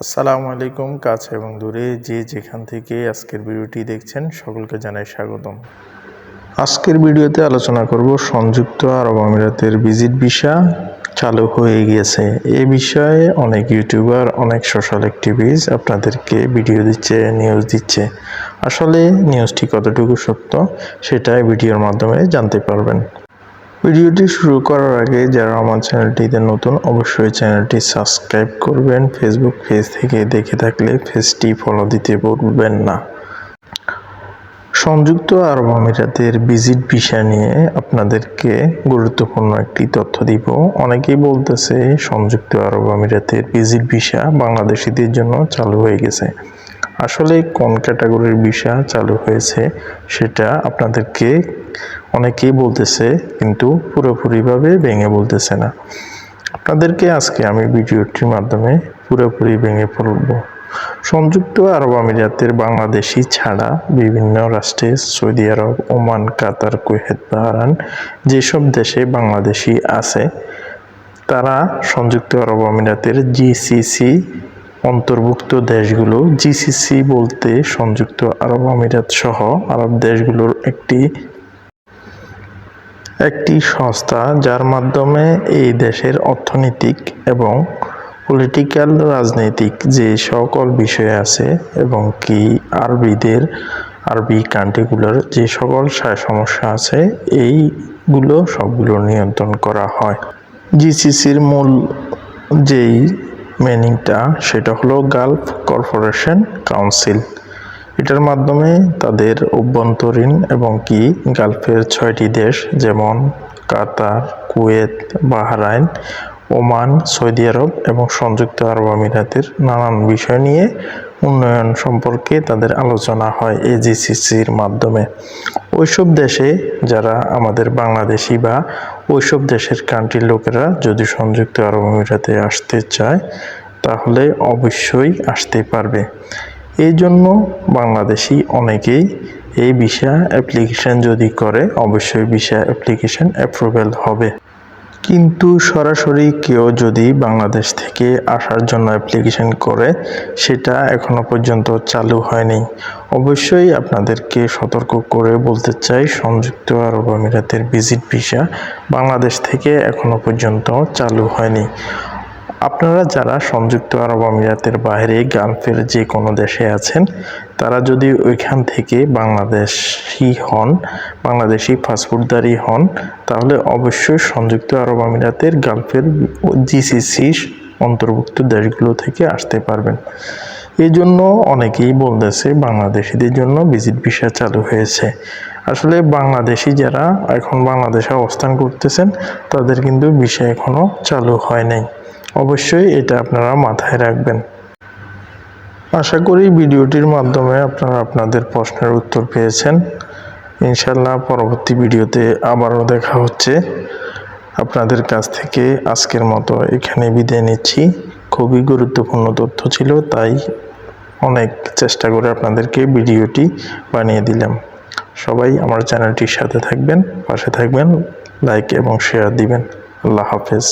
আসসালামু আলাইকুম, কাছে এবং দূরে যে যেখান থেকে আজকের ভিডিওটি দেখছেন সকলকে জানাই স্বাগতম। আজকের ভিডিওতে আলোচনা করব সংযুক্ত আরব আমিরাতের ভিজিট ভিসা চালু হয়ে গিয়েছে। এ বিষয়ে অনেক ইউটিউবার, অনেক সোশ্যাল অ্যাক্টিভিস্ট আপনাদেরকে ভিডিও দিচ্ছে নিউজ দিচ্ছে। আসলে নিউজটি কতটুকু সত্য সেটাই ভিডিওর মাধ্যমে জানতে পারবেন। ভিডিওটি শুরু করার আগে যারা আমার চ্যানেলটিতে নতুন, অবশ্যই চ্যানেলটি সাবস্ক্রাইব করবেন। ফেসবুক পেজ থেকে দেখে থাকলে পেজটি ফলো দিতে ভুলবেন না। সংযুক্ত আরব আমিরাতের ভিজিট ভিসা নিয়ে আপনাদেরকে গুরুত্বপূর্ণ একটি তথ্য দিব। অনেকেই বলতেছে, সংযুক্ত আরব আমিরাতের ভিজিট ভিসা বাংলাদেশিদের জন্য চালু হয়ে গেছে। আসলে কোন ক্যাটাগরির ভিসা চালু হয়েছে সেটা আপনাদেরকে অনেকেই বলতেছে, কিন্তু পুরোপুরিভাবে ভেঙে বলতেছে না। আপনাদেরকে আজকে আমি ভিডিওটির মাধ্যমে পুরোপুরি ভেঙে পড়ব সংযুক্ত আরব আমিরাতের বাংলাদেশি ছাড়া বিভিন্ন রাষ্ট্রে সৌদি আরব, ওমান, কাতার, কুয়েত বাহারান যেসব দেশে বাংলাদেশি আছে, তারা সংযুক্ত আরব আমিরাতের জিসিসি অন্তর্ভুক্ত দেশগুলো জিসিসি বলতে সংযুক্ত আরব আমিরাত সহ আরব দেশগুলোর একটি একটি সংস্থা যার মাধ্যমে এই দেশের অর্থনৈতিক এবং পলিটিক্যাল রাজনৈতিক যে সকল বিষয় আছে এবং কি আরবিদের, আরবি কান্ট্রিগুলোর যে সকল সমস্যা আছে, এইগুলো সবগুলো নিয়ন্ত্রণ করা হয়। জিসিসির মূল যেই মিনিংটা সেটা হলো গালফ কর্পোরেশন কাউন্সিল এটার মাধ্যমে তাদের অভ্যন্তরীণ এবং কি গালফের ছয়টি দেশ যেমন Qatar Kuwait Bahrain Oman, Saudi আরব এবং সংযুক্ত আরব আমিরাতের নানান বিষয় নিয়ে উন্নয়ন সম্পর্কে তাদের আলোচনা হয় এজিসিসির মাধ্যমে। ওইসব দেশে যারা আমাদের বাংলাদেশি বা ওইসব দেশের কান্ট্রির লোকেরা যদি সংযুক্ত আরব আমিরাতে আসতে চায়, তাহলে অবশ্যই আসতে পারবে। এই জন্য বাংলাদেশি অনেকেই এই ভিসা অ্যাপ্লিকেশান যদি করে, অবশ্যই ভিসা অ্যাপ্লিকেশান অ্যাপ্রুভেল হবে। কিন্তু সরাসরি কেউ যদি বাংলাদেশ থেকে আসার জন্য অ্যাপ্লিকেশন করে, সেটা এখনও পর্যন্ত চালু হয়নি। অবশ্যই আপনাদেরকে সতর্ক করে বলতে চাই, সংযুক্ত আরব আমিরাতের ভিজিট ভিসা বাংলাদেশ থেকে এখনও পর্যন্ত চালু হয়নি। আপনারা যারা সংযুক্ত আরব আমিরাতের বাইরে গালফের যে কোনো দেশে আছেন, তারা যদি ওইখান থেকে বাংলাদেশি হন, বাংলাদেশি পাসপোর্টদারি হন, তাহলে অবশ্যই সংযুক্ত আরব আমিরাতের গালফের জিসিসি অন্তর্ভুক্ত দেশগুলো থেকে আসতে পারবেন। এই জন্য অনেকেই বলতেছে বাংলাদেশিদের জন্য ভিজিট ভিসা চালু হয়েছে। আসলে বাংলাদেশি যারা এখন বাংলাদেশে অবস্থান করতেছেন, তাদের কিন্তু ভিসা এখনও চালু হয় নাই। অবশ্যই এটা আপনারা মাথায় রাখবেন। আশা করি ভিডিওটির মাধ্যমে আপনারা আপনাদের প্রশ্নের উত্তর পেয়েছেন। ইনশাল্লাহ পরবর্তী ভিডিওতে আবারও দেখা হচ্ছে। আপনাদের কাছ থেকে আজকের মতো এখানে বিদায় নিচ্ছি। খুবই গুরুত্বপূর্ণ তথ্য ছিল, তাই অনেক চেষ্টা করে আপনাদেরকে ভিডিওটি বানিয়ে দিলাম। সবাই আমার চ্যানেলটির সাথে থাকবেন, পাশে থাকবেন, লাইক এবং শেয়ার দিবেন। আল্লাহ হাফেজ।